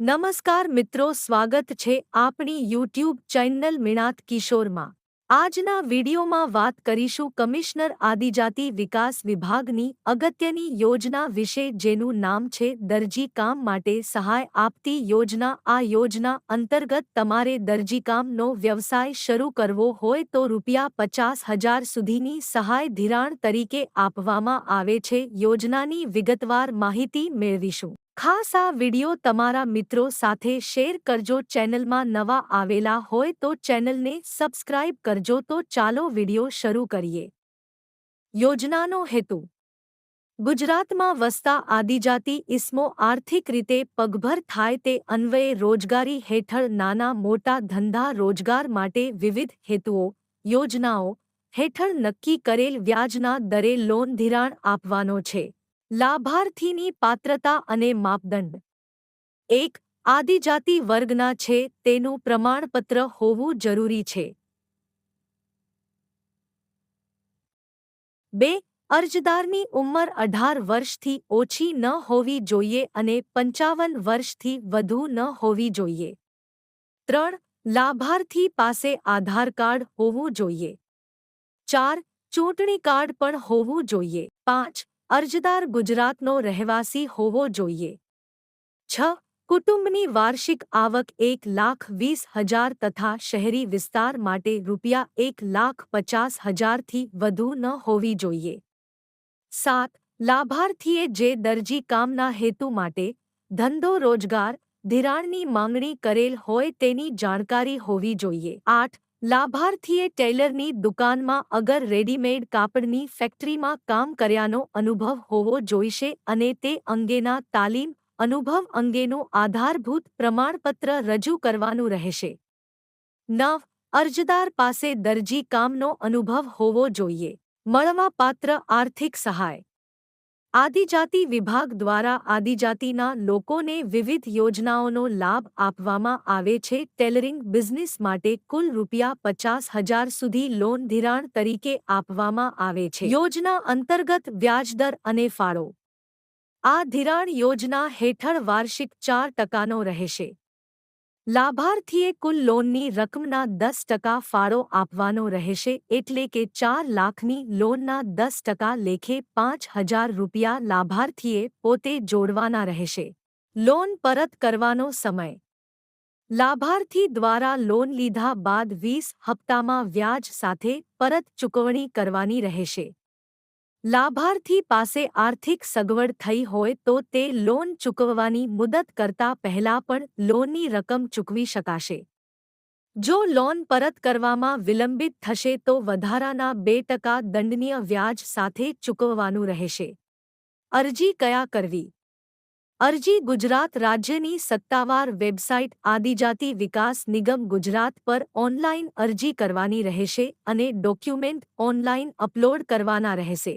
નમસ્કાર મિત્રો, સ્વાગત છે આપણી યુટ્યુબ ચેનલ મિણાત કિશોરમાં. આજના વિડીયોમાં વાત કરીશું કમિશનર આદિજાતિ વિકાસ વિભાગની અગત્યની યોજના વિશે, જેનું નામ છે દરજી કામ માટે સહાય આપતી યોજના. આ યોજના અંતર્ગત તમારે દરજીકામનો વ્યવસાય શરૂ કરવો હોય તો રૂપિયા પચાસ હજાર સુધીની સહાય ધિરાણ તરીકે આપવામાં આવે છે. યોજનાની વિગતવાર માહિતી મેળવીશું. ખાસ આ વિડિયો તમારા મિત્રો સાથે શેર કરજો. ચેનલમાં નવા આવેલા હોય તો ચેનલને સબસ્ક્રાઇબ કરજો તો ચાલો વિડિયો શરૂ કરીએ. યોજનાનો હેતુ. ગુજરાતમાં વસતા આદિજાતિ ઇસમો આર્થિક રીતે પગભર થાય તે અન્વયે રોજગારી હેઠળ નાના મોટા ધંધા રોજગાર માટે વિવિધ હેતુઓ, યોજનાઓ હેઠળ નક્કી કરેલ વ્યાજના દરે લોન ધિરાણ આપવાનો છે. લાભાર્થીની પાત્રતા અને માપદંડ. એક, આદિજાતિ વર્ગના છે, તેનું પ્રમાણપત્ર હોવું જરૂરી છે. બે, અરજદારની ઉંમર અઢાર વર્ષથી ઓછી ન હોવી જોઈએ અને પંચાવન વર્ષથી વધુ ન હોવી જોઈએ. ત્રણ, લાભાર્થી પાસે આધાર કાર્ડ હોવું જોઈએ. ચાર, ચૂંટણી કાર્ડ પણ હોવું જોઈએ. પાંચ અરજદાર ગુજરાતનો રહેવાસી હોવો જોઈએ. છ, કુટુંબની વાર્ષિક આવક એક લાખ વીસ હજાર તથા શહેરી વિસ્તાર માટે રૂપિયા એક લાખ પચાસ હજારથી વધુ ન હોવી જોઈએ. સાત, લાભાર્થીએ જે દરજી કામના હેતુ માટે ધંધો રોજગાર, ધિરાણની માંગણી કરેલ હોય તેની જાણકારી હોવી જોઈએ. આઠ લાભાર્થીએ ટેલરની દુકાનમાં અગર રેડીમેડ કાપડની ફેક્ટરીમાં કામ કર્યાનો અનુભવ હોવો જોઈશે અને તે અંગેના તાલીમ, અનુભવ અંગેનું આધારભૂત પ્રમાણપત્ર રજૂ કરવાનું રહેશે. નવ. અરજદાર પાસે દરજી કામનો અનુભવ હોવો જોઈએ. મળવાપાત્ર આર્થિક સહાય. આદિજાતિ વિભાગ દ્વારા આદિજાતિના લોકોને વિવિધ યોજનાઓનો લાભ આપવામાં આવે છે. ટેલરિંગ બિઝનેસ માટે કુલ રૂપિયા પચાસ હજાર સુધી લોન ધિરાણ તરીકે આપવામાં આવે છે. યોજના અંતર્ગત વ્યાજદર અને ફાળો. આ ધિરાણ યોજના હેઠળ વાર્ષિક ચાર ટકાનો રહેશે. લાભાર્થીએ કુલ લોનની રકમના દસ ટકા ફાળો આપવાનો રહેશે એટલે કે ચાર લાખની લોનના દસ ટકા લેખે પાંચ હજાર રૂપિયા લાભાર્થીએ પોતે જોડવાના રહેશે. લોન પરત કરવાનો સમય. લાભાર્થી દ્વારા લોન લીધા બાદ વીસ હપ્તામાં વ્યાજ સાથે પરત ચૂકવણી કરવાની રહેશે. લાભાર્થી પાસે આર્થિક સગવડ થઈ હોય તો તે લોન ચૂકવવાની મુદત કરતા પહેલા પણ લોનની રકમ ચૂકવી શકાશે. જો લોન પરત કરવામાં વિલંબિત થશે તો વધારાના બે ટકા દંડનીય વ્યાજ સાથે ચૂકવવાનું રહેશે. અરજી કયા કરવી? અરજી ગુજરાત રાજ્યની સત્તાવાર વેબસાઇટ આદિજાતિ વિકાસ નિગમ ગુજરાત પર ઓનલાઇન અરજી કરવાની રહેશે અને ડોક્યુમેન્ટ ઓનલાઇન અપલોડ કરવાના રહેશે.